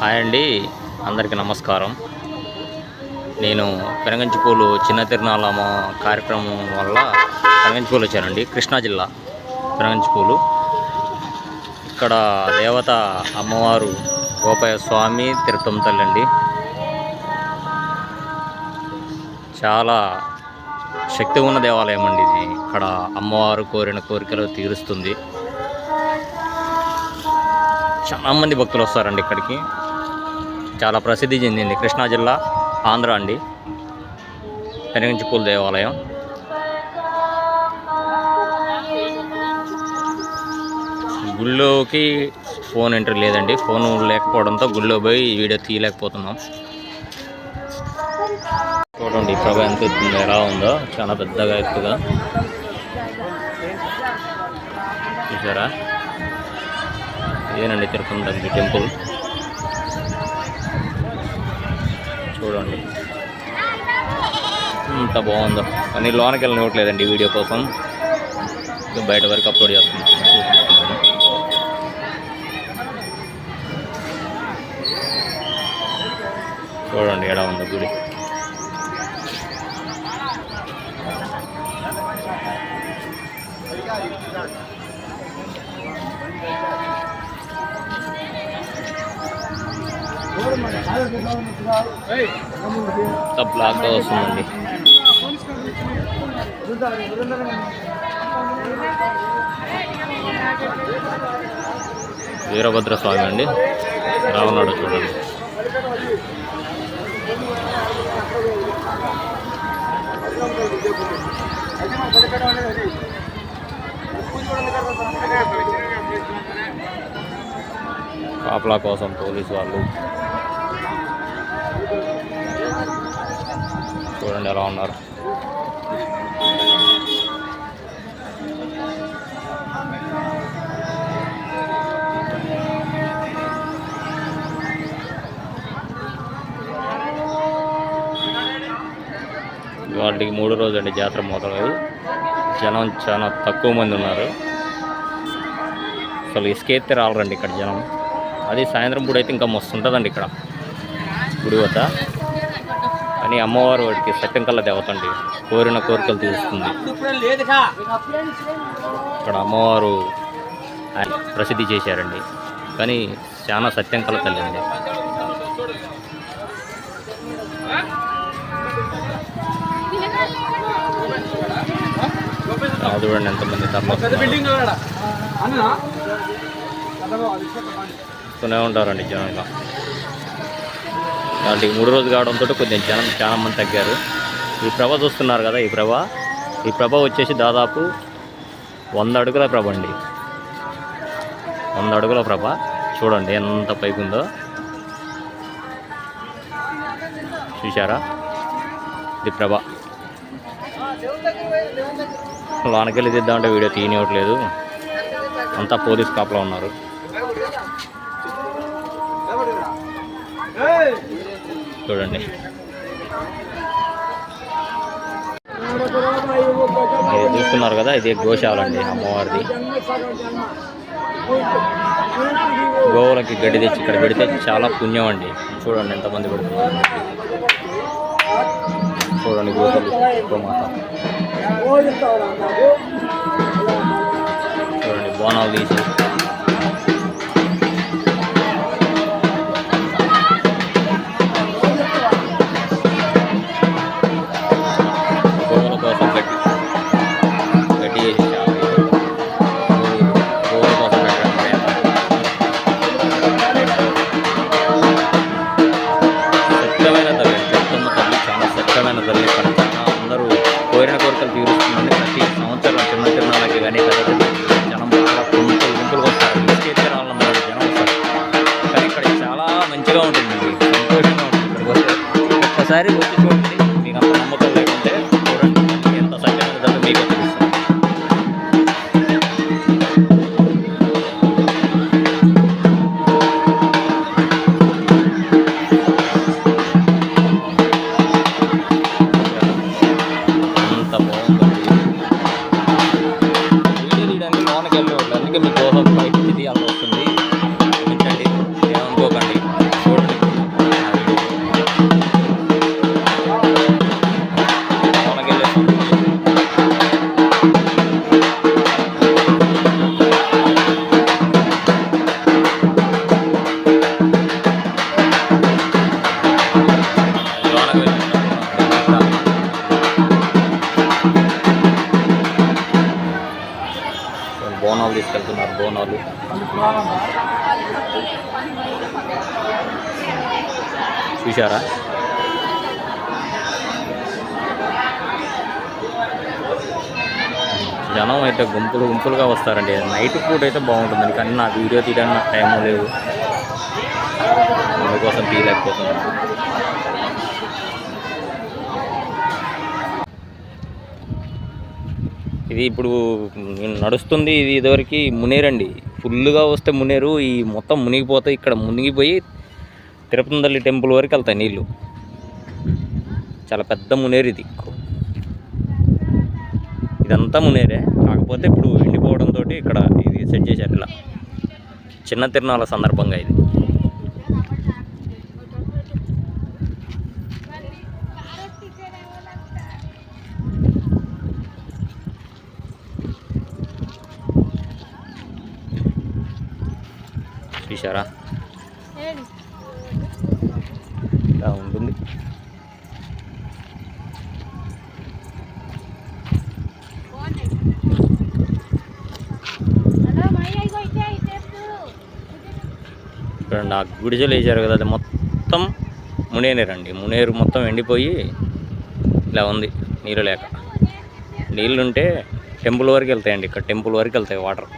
Hi అండి అందరికీ నమస్కారం. నేను పెనగంచిపూలు చిన్న తిరునాళ్ళ కార్యక్రమం వల్ల పెనగంచిపూలు వచ్చానండి కృష్ణా జిల్లా పెనగంచిపూలు. ఇక్కడ దేవత అమ్మవారు గోపయ్య స్వామి తిరుపతి తల్లి అండి చాలా శక్తి ఉన్న దేవాలయం అండి ఇది. ఇక్కడ అమ్మవారు కోరిన కోరికలు తీరుస్తుంది. చాలా మంది భక్తులు వస్తారండి ఇక్కడికి. చాలా ప్రసిద్ధి చెందింది. కృష్ణా జిల్లా ఆంధ్ర అండి. పెనగంచిపూల దేవాలయం. గుళ్ళోకి ఫోన్ ఎంట్రీ లేదండి. ఫోన్ లేకపోవడంతో గుళ్ళో పోయి వీడియో తీయలేకపోతున్నాం. చూడండి ప్రభ ఎంత ఎత్తుంది ఎలా ఉందో. చాలా పెద్దగా ఎత్తుగా. చూసారా? ఇదేనండి తిరుపతి టెంపుల్. చూడండి. ఇంత బాగుందో. కానీ లోనకి వెళ్ళనివ్వట్లేదండి వీడియో కోసం. బయట వరకు అప్లోడ్ చేస్తున్నాను చూడండి ఎలా ఉందో గుడి. బ్లాక్గా వస్తుందండి వీరభద్ర స్వామి అండి. రావణాడు చూడండి. కాపలా కోసం పోలీసు వాళ్ళు ఎలా ఉన్నారు? వాటికి మూడో రోజు అండి జాతర మొదలై జనం చాలా తక్కువ మంది ఉన్నారు. అసలు ఇసుకెత్తి రాలరండి ఇక్కడ జనం. అది సాయంత్రం పూట అయితే ఇంకా మస్తు ఉంటుందండి ఇక్కడ. గుడి వద్ద. కానీ అమ్మవారు వాడికి సత్యం కల్లా దేవత అండి. కోరిన కోరికలు తీరుస్తుంది. ఇక్కడ అమ్మవారు ప్రసిద్ధి చేశారండి. కానీ చాలా సత్యం కల తల్లి అండి చూడండి ఎంతమంది తరలిస్తున్నారు. ఉంటారండి జనంగా వాటికి మూడు రోజులు కావడంతో కొంచెం జనం చాలా మంది తగ్గారు. ఈ ప్రభ చూస్తున్నారు కదా ఈ ప్రభ. ఈ ప్రభ వచ్చేసి దాదాపు వంద అడుగుల ప్రభ అండి. వంద అడుగుల ప్రభ. చూడండి ఎంత పైకి ఉందో. చూశారా? ఇది ప్రభ. లోనకెళ్ళి తీద్దామంటే వీడియో తీయనివ్వట్లేదు. అంతా పోలీస్ కాపలా ఉన్నారు. చూడండి. ఇది చూస్తున్నారు కదా ఇది గోశాల అండి అమ్మవారిది. గోవులకి గడ్డి తెచ్చి ఇక్కడ పెడితే చాలా పుణ్యం అండి. చూడండి ఎంతమంది పెడుతున్నారు. చూడండి గోతలు గోమాత. చూడండి బోనాలు తీసి ఒక్కసారి వచ్చి చూడండి మీకు అంత నమ్మకం లేకుంటే చూడండి ఎంత సత్యమైన తల్లి మీకు తెలుస్తుంది అంత బాగుంది వీడియో తీయడానికి లోనకి వెళ్ళి అందుకే మీకు కోసం బయట తీయాల్సి వస్తుంది బోనాలు తీసుకెళ్తున్నారు బోనాలు. చూశారా? జనం అయితే గుంపులు గుంపులుగా వస్తారండి. నైట్ ఫుడ్ అయితే బాగుంటుంది. కానీ నా వీడియో తీయడానికి నాకు టైం లేదు. అందుకోసం తీయలేకపోతున్నాను. ఇది ఇప్పుడు నేను నడుస్తుంది ఇది ఇదివరకు మునేరండి. ఫుల్గా వస్తే మునేరు ఈ మొత్తం మునిగిపోతే ఇక్కడ మునిగిపోయి తిరుపతి టెంపుల్ వరకు వెళ్తాయి నీళ్ళు చాలా పెద్ద మునేరు ఇది. ఇదంతా మునేరే. కాకపోతే ఇప్పుడు ఎండిపోవడంతో ఇక్కడ ఇది సెట్ చేశారు ఇలా. చిన్న తిరునాళ్ళ సందర్భంగా ఇది. చూసారా ఇలా ఉంటుంది. ఇక్కడ నాకు గుడిజలు వేసారు కదా అది మొత్తం మునేనేరండి మునేరు మొత్తం ఎండిపోయి ఇలా ఉంది నీరు లేక. నీళ్ళు ఉంటే టెంపుల్ వరకు వెళ్తాయండి ఇక్కడ టెంపుల్ వరకు వెళ్తాయి వాటర్.